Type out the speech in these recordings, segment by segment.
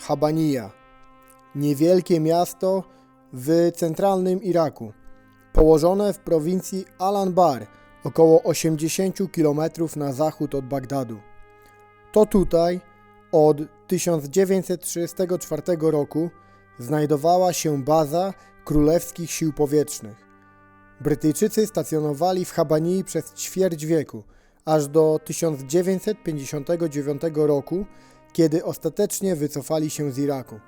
Habanija. Niewielkie miasto w centralnym Iraku, położone w prowincji Al-Anbar, około 80 km na zachód od Bagdadu. To tutaj od 1934 roku znajdowała się baza królewskich sił powietrznych. Brytyjczycy stacjonowali w Habanii przez ćwierć wieku, aż do 1959 roku, kiedy ostatecznie wycofali się z Iraku.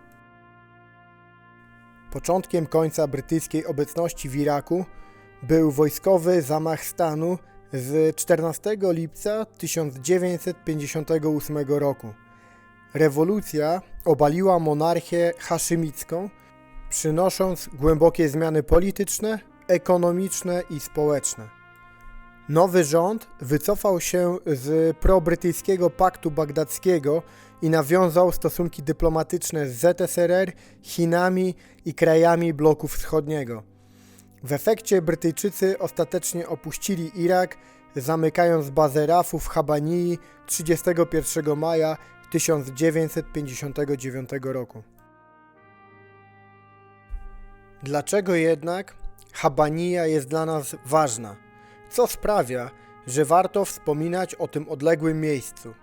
Początkiem końca brytyjskiej obecności w Iraku był wojskowy zamach stanu z 14 lipca 1958 roku. Rewolucja obaliła monarchię haszymicką, przynosząc głębokie zmiany polityczne, ekonomiczne i społeczne. Nowy rząd wycofał się z probrytyjskiego paktu bagdadzkiego i nawiązał stosunki dyplomatyczne z ZSRR, Chinami i krajami bloku wschodniego. W efekcie Brytyjczycy ostatecznie opuścili Irak, zamykając bazę RAF-u w Habanii 31 maja 1959 roku. Dlaczego jednak Habania jest dla nas ważna? Co sprawia, że warto wspominać o tym odległym miejscu?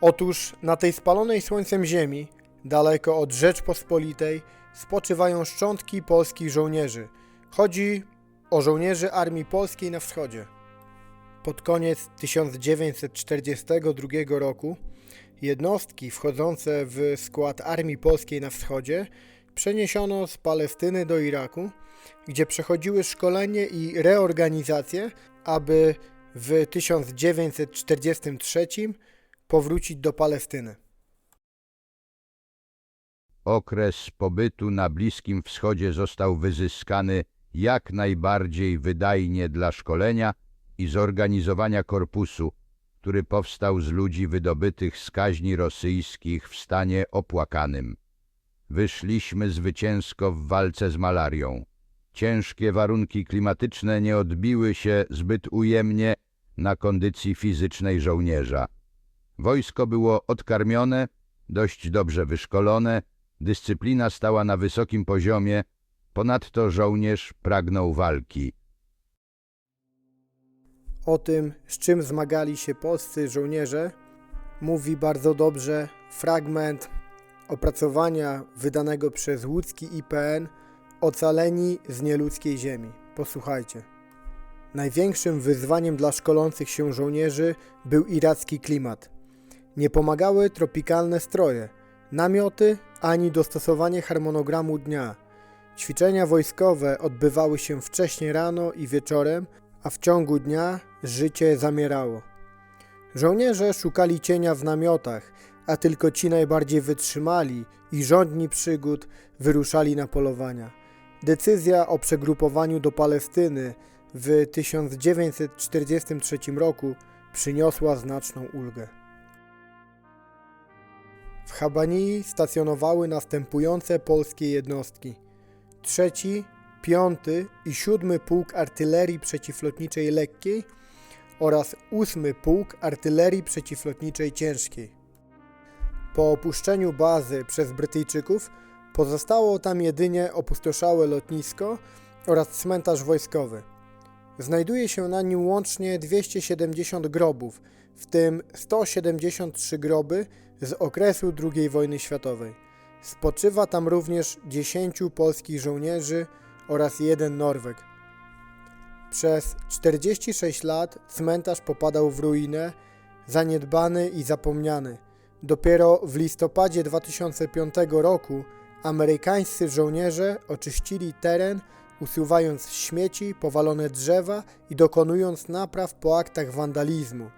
Otóż na tej spalonej słońcem ziemi, daleko od Rzeczpospolitej, spoczywają szczątki polskich żołnierzy. Chodzi o żołnierzy Armii Polskiej na wschodzie. Pod koniec 1942 roku jednostki wchodzące w skład Armii Polskiej na wschodzie przeniesiono z Palestyny do Iraku, gdzie przechodziły szkolenie i reorganizację, aby w 1943 powrócić do Palestyny. Okres pobytu na Bliskim Wschodzie został wyzyskany jak najbardziej wydajnie dla szkolenia i zorganizowania korpusu, który powstał z ludzi wydobytych z kaźni rosyjskich w stanie opłakanym. Wyszliśmy zwycięsko w walce z malarią. Ciężkie warunki klimatyczne nie odbiły się zbyt ujemnie na kondycji fizycznej żołnierza. Wojsko było odkarmione, dość dobrze wyszkolone, dyscyplina stała na wysokim poziomie, ponadto żołnierz pragnął walki. O tym, z czym zmagali się polscy żołnierze, mówi bardzo dobrze fragment opracowania wydanego przez łódzki IPN Ocaleni z nieludzkiej ziemi. Posłuchajcie. Największym wyzwaniem dla szkolących się żołnierzy był iracki klimat. Nie pomagały tropikalne stroje, namioty ani dostosowanie harmonogramu dnia. Ćwiczenia wojskowe odbywały się wcześnie rano i wieczorem, a w ciągu dnia życie zamierało. Żołnierze szukali cienia w namiotach, a tylko ci najbardziej wytrzymali i rządni przygód wyruszali na polowania. Decyzja o przegrupowaniu do Palestyny w 1943 roku przyniosła znaczną ulgę. W Habanii stacjonowały następujące polskie jednostki: trzeci, piąty i siódmy Pułk Artylerii Przeciwlotniczej Lekkiej oraz ósmy Pułk Artylerii Przeciwlotniczej Ciężkiej. Po opuszczeniu bazy przez Brytyjczyków pozostało tam jedynie opustoszałe lotnisko oraz cmentarz wojskowy. Znajduje się na nim łącznie 270 grobów, w tym 173 groby z okresu II wojny światowej. Spoczywa tam również 10 polskich żołnierzy oraz jeden Norweg. Przez 46 lat cmentarz popadał w ruinę, zaniedbany i zapomniany. Dopiero w listopadzie 2005 roku amerykańscy żołnierze oczyścili teren, usuwając śmieci, powalone drzewa i dokonując napraw po aktach wandalizmu.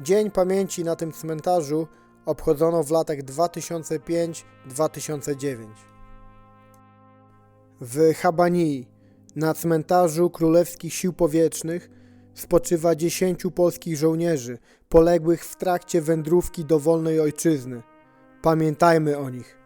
Dzień pamięci na tym cmentarzu obchodzono w latach 2005-2009. W Habanii, na cmentarzu Królewskich Sił Powietrznych, spoczywa dziesięciu polskich żołnierzy poległych w trakcie wędrówki do wolnej ojczyzny. Pamiętajmy o nich.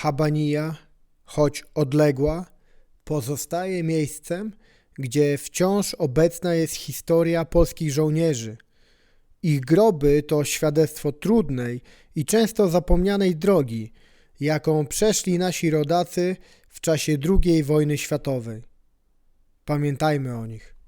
Habanija, choć odległa, pozostaje miejscem, gdzie wciąż obecna jest historia polskich żołnierzy. Ich groby to świadectwo trudnej i często zapomnianej drogi, jaką przeszli nasi rodacy w czasie II wojny światowej. Pamiętajmy o nich.